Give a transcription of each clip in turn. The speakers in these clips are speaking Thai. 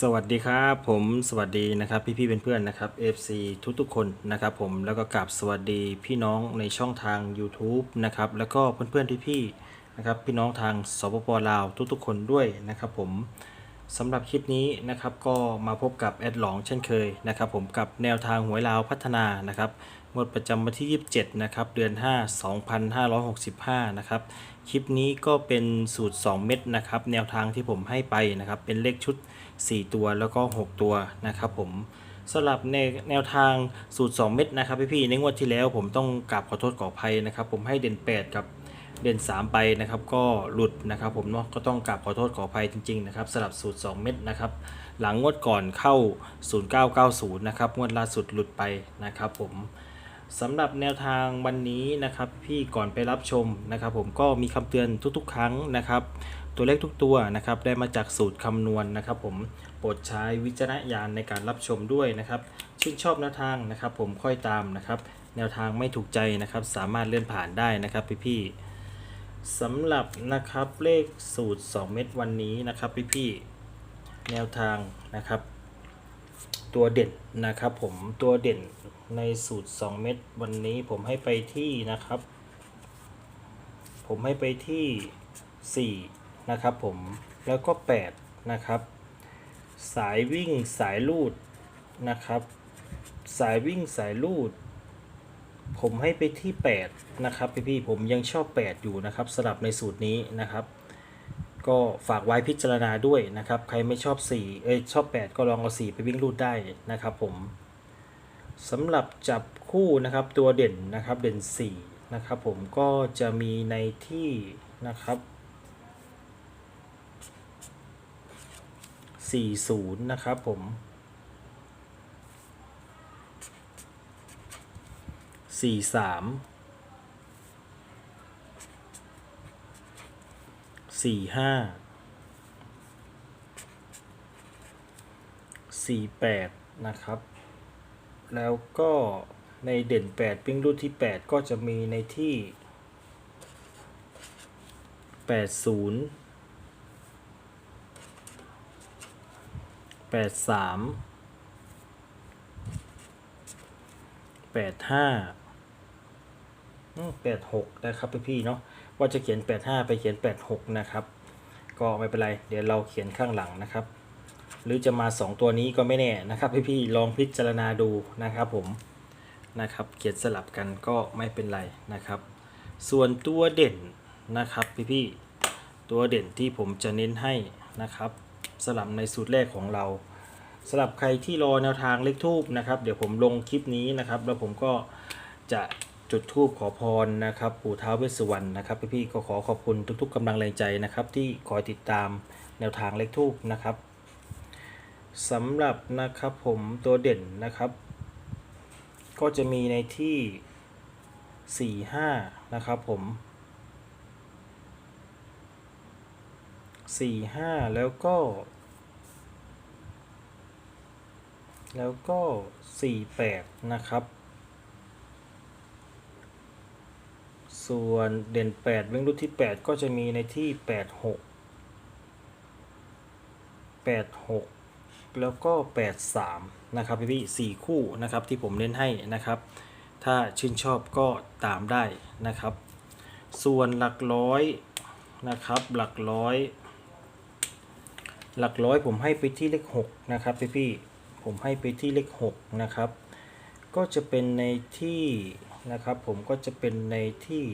สวัสดีครับผมสวัสดีนะครับพี่พี่ๆเพื่อนๆนะครับ FC ทุกทุกๆคนนะครับผมแล้วก็กราบสวัสดีพี่น้องในช่องทาง YouTube นะครับแล้วก็เพื่อนๆที่พี่ๆนะครับพี่น้องทางสปปลาวทุกๆคนด้วยนะครับผม สำหรับคลิปนี้นะครับก็มาพบกับแอดหลองเช่นเคยนะครับผมกับแนวทางหวยลาวพัฒนานะครับงวดประจำวันที่ 27 นะครับเดือน 5 2565 นะครับคลิปนี้ก็เป็นสูตร 2 เม็ดนะครับแนวทางที่ผมให้ไปนะครับเป็นเลขชุด 4 ตัวแล้วก็ 6 ตัวนะครับผมสำหรับในแนวทางสูตร 2 เม็ดนะครับพี่ๆในงวดที่แล้วผมต้องกราบขอโทษขออภัยนะครับผมให้เด่น 8 กับ เด่น3 ไปนะครับ ก็หลุดนะครับ ผมเนาะก็ต้องกราบขอโทษขออภัยจริงๆนะครับสำหรับสูตร 2 เม็ดนะครับ หลังงวดก่อนเข้า 0990 นะครับงวดล่าสุดหลุดไปนะครับ ผมสำหรับแนวทางวันนี้นะครับ พี่ก่อนไปรับชมนะครับ ผมก็มีคำเตือนทุกๆ ครั้งนะครับ ตัวเลขทุกตัวนะครับ ได้มาจากสูตรคำนวณนะครับ ผมโปรดใช้วิจารณญาณในการรับชมด้วยนะครับชื่นชอบแนวทางนะครับ ผมค่อยตามนะครับ แนวทางไม่ถูกใจนะครับ สามารถเลื่อนผ่านได้นะครับพี่ๆ สำหรับนะครับเลขสูตร 2 เม็ดวันนี้นะครับพี่ๆแนวทางนะครับ ตัวเด่นนะครับผมตัวเด่นในสูตร 2 เม็ดวันนี้ผมให้ไปที่นะครับ ผมให้ไปที่ 4 นะครับผมแล้วก็ 8 นะครับ สายวิ่งสายลูดนะครับ สายวิ่งสายลูด ผมให้ไปที่ 8 นะครับพี่ๆผมยังชอบ 8 อยู่นะครับสำหรับในสูตรนี้นะครับ ก็ฝากไว้พิจารณาด้วยนะครับ ใครไม่ชอบ 4 เอ้ยชอบ 8 ก็ลองเอา 4 ไปวิ่งรูดได้นะครับผมสำหรับจับคู่นะครับตัวเด่นนะครับเด่น 4 นะครับผมก็จะมีในที่นะครับ40 นะครับผม 43สี่ห้าสี่แปดนะครับ แล้วก็ในเด่นแปดปิ้งรุ่นที่แปดก็จะมีในที่แปดศูนย์แปดสามแปดห้า แปดหกนะครับพี่ๆเนาะว่าจะเขียน85ไปเขียน86นะครับก็ไม่เป็นไร เดี๋ยวเราเขียนข้างหลังนะครับ หรือจะมา 2 ตัวนี้ก็ไม่แน่นะครับพี่ๆลองพิจารณาดูนะครับผมนะครับเขียนสลับกันก็ไม่เป็นไรนะครับ ส่วนตัวเด่นนะครับพี่ๆตัวเด่นที่ผมจะเน้นให้นะครับสลับในสูตรแรกของเราสำหรับใครที่รอแนวทางเลขทูบนะครับ เดี๋ยวผมลงคลิปนี้นะครับ แล้วผมก็จะ จุดทูบขอพรนะครับปู่ท้าวเวสสุวรรณนะครับพี่ๆก็ขอขอบคุณทุก ๆกำลังแรงใจนะครับ ที่คอยติดตามแนวทางเลขทูบนะครับสำหรับนะครับผมตัวเด่นนะครับ ก็จะมีในที่ 4 5 นะครับผม 4 5 แล้วก็ แล้วก็ 4 8 นะครับ ส่วนเด่น8วิ่งรุ่นที่ 8 ก็จะมีในที่ 8 6 8 6 แล้วก็ 8 3 นะครับพี่พี่สี่คู่นะครับที่ผมเน้นให้นะครับ ถ้าชื่นชอบก็ตามได้นะครับ ส่วนหลักร้อยนะครับหลักร้อย หลักร้อยผมให้ไปที่เลข 6 นะครับพี่พี่ผมให้ไปที่เลข 6 นะครับ ก็จะเป็นในที่ นะครับ ผมก็จะเป็นในที่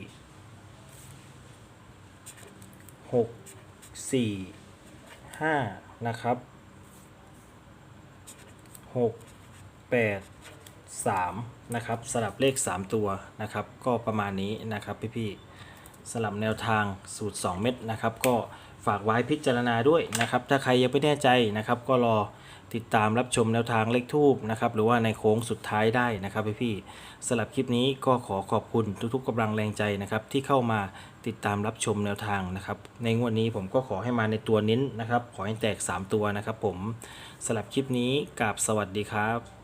6 4 5 นะครับ 6 8 3 นะครับ สลับเลข 3 ตัวนะครับ ก็ประมาณนี้นะครับพี่ๆสลับแนวทางสูตร 2 เม็ดนะครับ ก็ฝากไว้พิจารณาด้วยนะครับ ถ้าใครยังไม่แน่ใจนะครับ ก็รอ ติดตามรับชมแนวทางเลขทูบนะครับหรือว่าในโค้งสุดท้ายได้นะครับพี่ๆสำหรับคลิปนี้ก็ขอขอบคุณทุกๆกำลังแรงใจนะครับที่เข้ามาติดตามรับชมแนวทางนะครับในงวดนี้ผมก็ขอให้มาในตัวนิ้นนะครับขอให้แตก 3 ตัวนะครับผมสำหรับคลิปนี้กับสวัสดีครับ